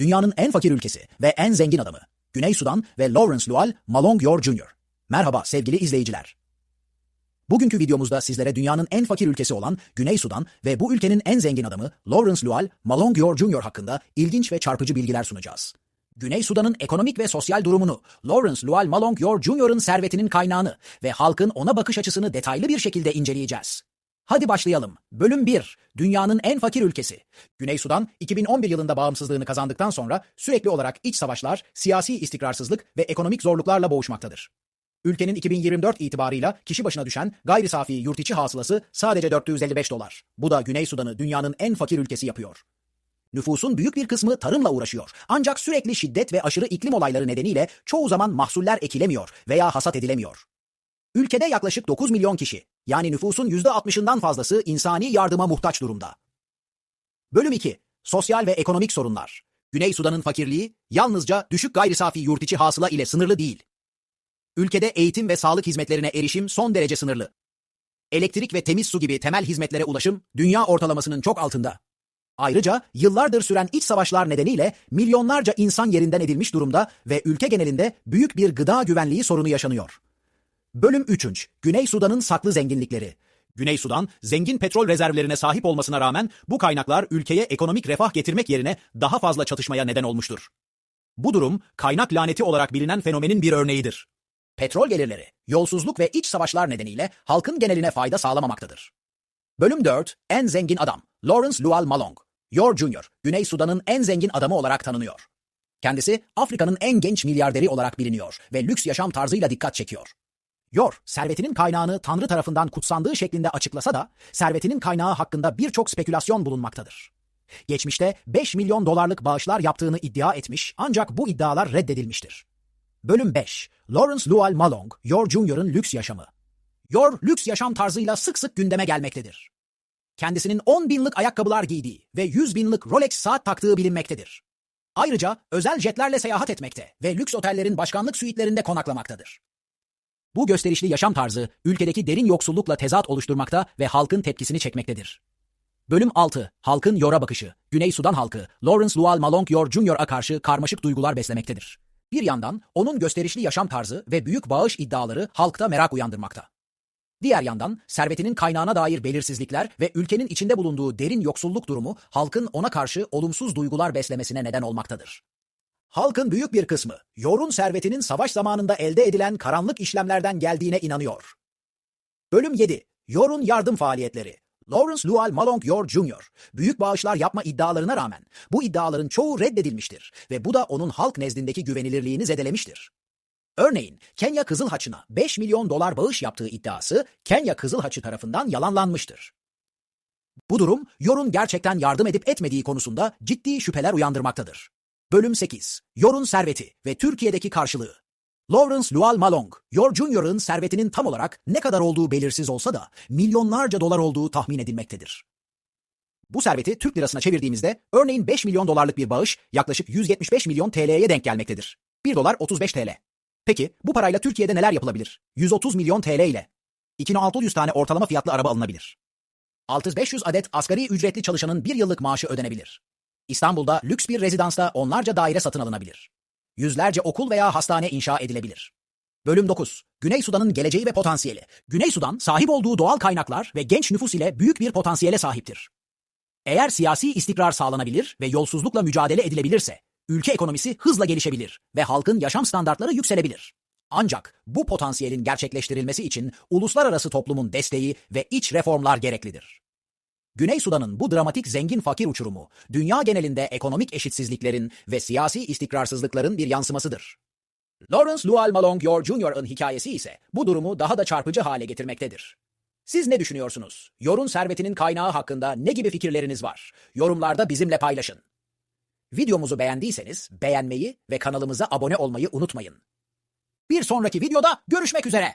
dünyanın en fakir ülkesi ve en zengin adamı, Güney Sudan ve Lawrence Lual Malong Jr. Merhaba sevgili izleyiciler. Bugünkü videomuzda sizlere dünyanın en fakir ülkesi olan Güney Sudan ve bu ülkenin en zengin adamı Lawrence Lual Malong Jr. hakkında ilginç ve çarpıcı bilgiler sunacağız. Güney Sudan'ın ekonomik ve sosyal durumunu, Lawrence Lual Malong Jr.'ın servetinin kaynağını ve halkın ona bakış açısını detaylı bir şekilde inceleyeceğiz. Hadi başlayalım. Bölüm 1. Dünyanın en fakir ülkesi. Güney Sudan, 2011 yılında bağımsızlığını kazandıktan sonra sürekli olarak iç savaşlar, siyasi istikrarsızlık ve ekonomik zorluklarla boğuşmaktadır. Ülkenin 2024 itibarıyla kişi başına düşen gayri safi yurt içi hasılası sadece 455 dolar. Bu da Güney Sudan'ı dünyanın en fakir ülkesi yapıyor. Nüfusun büyük bir kısmı tarımla uğraşıyor. Ancak sürekli şiddet ve aşırı iklim olayları nedeniyle çoğu zaman mahsuller ekilemiyor veya hasat edilemiyor. Ülkede yaklaşık 9 milyon kişi, yani nüfusun %60'ından fazlası insani yardıma muhtaç durumda. Bölüm 2. Sosyal ve ekonomik sorunlar. Güney Sudan'ın fakirliği yalnızca düşük gayri safi yurt içi hasıla ile sınırlı değil. Ülkede eğitim ve sağlık hizmetlerine erişim son derece sınırlı. Elektrik ve temiz su gibi temel hizmetlere ulaşım dünya ortalamasının çok altında. Ayrıca yıllardır süren iç savaşlar nedeniyle milyonlarca insan yerinden edilmiş durumda ve ülke genelinde büyük bir gıda güvenliği sorunu yaşanıyor. Bölüm 3. Güney Sudan'ın saklı zenginlikleri. Güney Sudan, zengin petrol rezervlerine sahip olmasına rağmen bu kaynaklar ülkeye ekonomik refah getirmek yerine daha fazla çatışmaya neden olmuştur. Bu durum, kaynak laneti olarak bilinen fenomenin bir örneğidir. Petrol gelirleri, yolsuzluk ve iç savaşlar nedeniyle halkın geneline fayda sağlamamaktadır. Bölüm 4. En zengin adam. Lawrence Lual Malong. Yor Jr. Güney Sudan'ın en zengin adamı olarak tanınıyor. Kendisi Afrika'nın en genç milyarderi olarak biliniyor ve lüks yaşam tarzıyla dikkat çekiyor. Yor, servetinin kaynağını Tanrı tarafından kutsandığı şeklinde açıklasa da servetinin kaynağı hakkında birçok spekülasyon bulunmaktadır. Geçmişte 5 milyon dolarlık bağışlar yaptığını iddia etmiş ancak bu iddialar reddedilmiştir. Bölüm 5. Lawrence Lual Malong, Yor Jr.'ın lüks yaşamı. Yor, lüks yaşam tarzıyla sık sık gündeme gelmektedir. Kendisinin 10 binlik ayakkabılar giydiği ve 100 binlik Rolex saat taktığı bilinmektedir. Ayrıca özel jetlerle seyahat etmekte ve lüks otellerin başkanlık suitlerinde konaklamaktadır. Bu gösterişli yaşam tarzı ülkedeki derin yoksullukla tezat oluşturmakta ve halkın tepkisini çekmektedir. Bölüm 6. Halkın Yor'a bakışı. Güney Sudan halkı, Lawrence Lual Malong Yor Jr.'a karşı karmaşık duygular beslemektedir. Bir yandan onun gösterişli yaşam tarzı ve büyük bağış iddiaları halkta merak uyandırmakta. Diğer yandan servetinin kaynağına dair belirsizlikler ve ülkenin içinde bulunduğu derin yoksulluk durumu halkın ona karşı olumsuz duygular beslemesine neden olmaktadır. Halkın büyük bir kısmı Yor'un servetinin savaş zamanında elde edilen karanlık işlemlerden geldiğine inanıyor. Bölüm 7. Yor'un yardım faaliyetleri. Lawrence Lual Malong Yor Jr. büyük bağışlar yapma iddialarına rağmen bu iddiaların çoğu reddedilmiştir ve bu da onun halk nezdindeki güvenilirliğini zedelemiştir. Örneğin Kenya Kızıl Haçı'na 5 milyon dolar bağış yaptığı iddiası Kenya Kızıl Haçı tarafından yalanlanmıştır. Bu durum Yor'un gerçekten yardım edip etmediği konusunda ciddi şüpheler uyandırmaktadır. Bölüm 8. Yor'un serveti ve Türkiye'deki karşılığı. Lawrence Lual Malong, Yor Jr.'ın servetinin tam olarak ne kadar olduğu belirsiz olsa da milyonlarca dolar olduğu tahmin edilmektedir. Bu serveti Türk lirasına çevirdiğimizde örneğin 5 milyon dolarlık bir bağış yaklaşık 175 milyon TL'ye denk gelmektedir. 1 dolar 35 TL. Peki bu parayla Türkiye'de neler yapılabilir? 130 milyon TL ile 2600 tane ortalama fiyatlı araba alınabilir. 6500 adet asgari ücretli çalışanın bir yıllık maaşı ödenebilir. İstanbul'da lüks bir rezidansta onlarca daire satın alınabilir. Yüzlerce okul veya hastane inşa edilebilir. Bölüm 9. Güney Sudan'ın geleceği ve potansiyeli. Güney Sudan sahip olduğu doğal kaynaklar ve genç nüfus ile büyük bir potansiyele sahiptir. Eğer siyasi istikrar sağlanabilir ve yolsuzlukla mücadele edilebilirse, ülke ekonomisi hızla gelişebilir ve halkın yaşam standartları yükselebilir. Ancak bu potansiyelin gerçekleştirilmesi için uluslararası toplumun desteği ve iç reformlar gereklidir. Güney Sudan'ın bu dramatik zengin fakir uçurumu, dünya genelinde ekonomik eşitsizliklerin ve siyasi istikrarsızlıkların bir yansımasıdır. Lawrence Lual Malong Yor Jr.'ın hikayesi ise bu durumu daha da çarpıcı hale getirmektedir. Siz ne düşünüyorsunuz? Yor'un servetinin kaynağı hakkında ne gibi fikirleriniz var? Yorumlarda bizimle paylaşın. Videomuzu beğendiyseniz beğenmeyi ve kanalımıza abone olmayı unutmayın. Bir sonraki videoda görüşmek üzere.